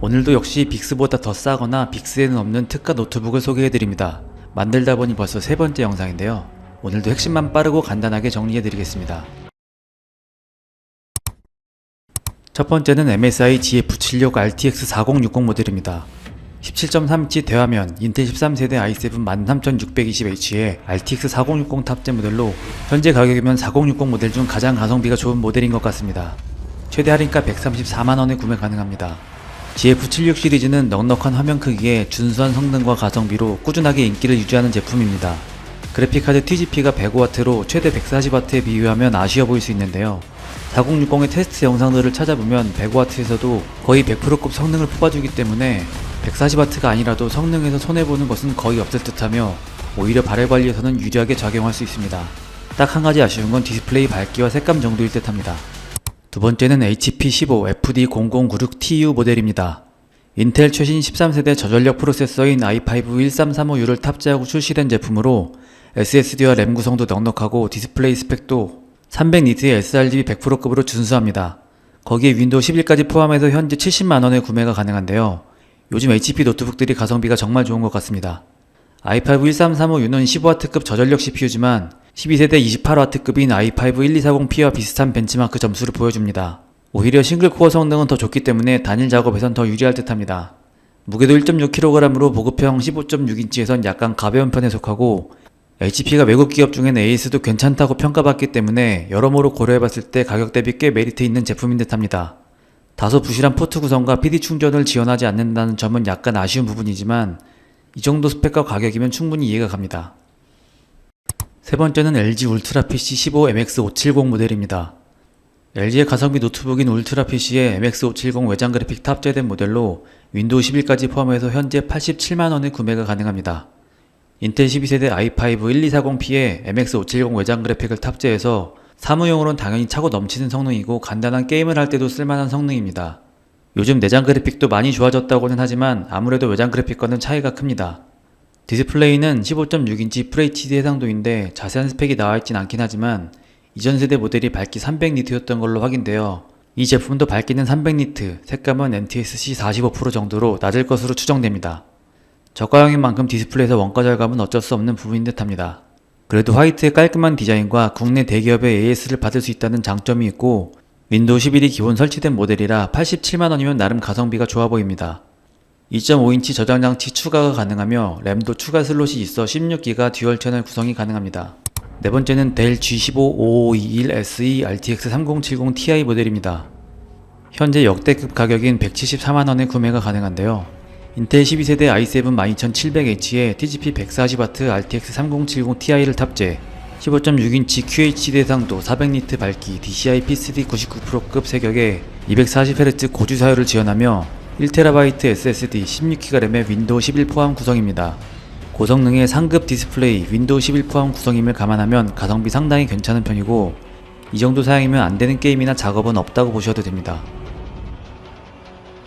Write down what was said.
오늘도 역시 빅스보다 더 싸거나 빅스에는 없는 특가 노트북을 소개해드립니다. 만들다 보니 벌써 세 번째 영상인데요. 오늘도 핵심만 빠르고 간단하게 정리해드리겠습니다. 첫 번째는 MSI GF76 RTX 4060 모델입니다. 17.3인치 대화면 인텔 13세대 i7 13620H의 RTX 4060 탑재 모델로 현재 가격이면 4060 모델 중 가장 가성비가 좋은 모델인 것 같습니다. 최대 할인가 134만원에 구매 가능합니다. GF76 시리즈는 넉넉한 화면 크기에 준수한 성능과 가성비로 꾸준하게 인기를 유지하는 제품입니다. 그래픽카드 TGP가 105W로 최대 140W에 비유하면 아쉬워 보일 수 있는데요. 4060의 테스트 영상들을 찾아보면 105W에서도 거의 100%급 성능을 뽑아주기 때문에 140W가 아니라도 성능에서 손해보는 것은 거의 없을 듯하며 오히려 발열 관리에서는 유리하게 작용할 수 있습니다. 딱 한 가지 아쉬운 건 디스플레이 밝기와 색감 정도일 듯합니다. 두 번째는 HP15 FD0096TU 모델입니다. 인텔 최신 13세대 저전력 프로세서인 i5 1335U를 탑재하고 출시된 제품으로 SSD와 램 구성도 넉넉하고 디스플레이 스펙도 300니트의 sRGB 100%급으로 준수합니다. 거기에 윈도우 11까지 포함해서 현재 70만원에 구매가 가능한데요. 요즘 HP 노트북들이 가성비가 정말 좋은 것 같습니다. i5 1335U는 15W급 저전력 CPU지만 12세대 28W급인 i5 1240P와 비슷한 벤치마크 점수를 보여줍니다. 오히려 싱글코어 성능은 더 좋기 때문에 단일 작업에선 더 유리할 듯합니다. 무게도 1.6kg으로 보급형 15.6인치에선 약간 가벼운 편에 속하고 HP가 외국 기업 중엔 AS도 괜찮다고 평가받기 때문에 여러모로 고려해봤을 때 가격 대비 꽤 메리트 있는 제품인 듯합니다. 다소 부실한 포트 구성과 PD 충전을 지원하지 않는다는 점은 약간 아쉬운 부분이지만 이 정도 스펙과 가격이면 충분히 이해가 갑니다. 세 번째는 LG 울트라 PC 15 MX570 모델입니다. LG의 가성비 노트북인 울트라 PC에 MX570 외장 그래픽 탑재된 모델로 윈도우 11까지 포함해서 현재 87만원에 구매가 가능합니다. 인텔 12세대 i5 1240P에 MX570 외장 그래픽을 탑재해서 사무용으로는 당연히 차고 넘치는 성능이고 간단한 게임을 할 때도 쓸만한 성능입니다. 요즘 내장 그래픽도 많이 좋아졌다고는 하지만 아무래도 외장 그래픽과는 차이가 큽니다. 디스플레이는 15.6인치 FHD 해상도인데 자세한 스펙이 나와있진 않긴 하지만 이전 세대 모델이 밝기 300니트였던 걸로 확인되어 이 제품도 밝기는 300니트, 색감은 NTSC 45% 정도로 낮을 것으로 추정됩니다. 저가형인 만큼 디스플레이에서 원가 절감은 어쩔 수 없는 부분인 듯합니다. 그래도 화이트의 깔끔한 디자인과 국내 대기업의 AS를 받을 수 있다는 장점이 있고 윈도우 11이 기본 설치된 모델이라 87만원이면 나름 가성비가 좋아 보입니다. 2.5인치 저장 장치 추가가 가능하며 램도 추가 슬롯이 있어 16기가 듀얼 채널 구성이 가능합니다. 네 번째는 델 G155521SE RTX 3070 Ti 모델입니다. 현재 역대급 가격인 174만원에 구매가 가능한데요. 인텔 12세대 i7 12700H에 TGP 140W RTX 3070 Ti를 탑재 15.6인치 QHD 해상도 400니트 밝기 DCI PCD 99%급 세격에 240Hz 고주 사율을 지원하며 1TB SSD 16GB 램의 윈도우 11 포함 구성입니다. 고성능의 상급 디스플레이 윈도우 11 포함 구성임을 감안하면 가성비 상당히 괜찮은 편이고 이 정도 사양이면 안되는 게임이나 작업은 없다고 보셔도 됩니다.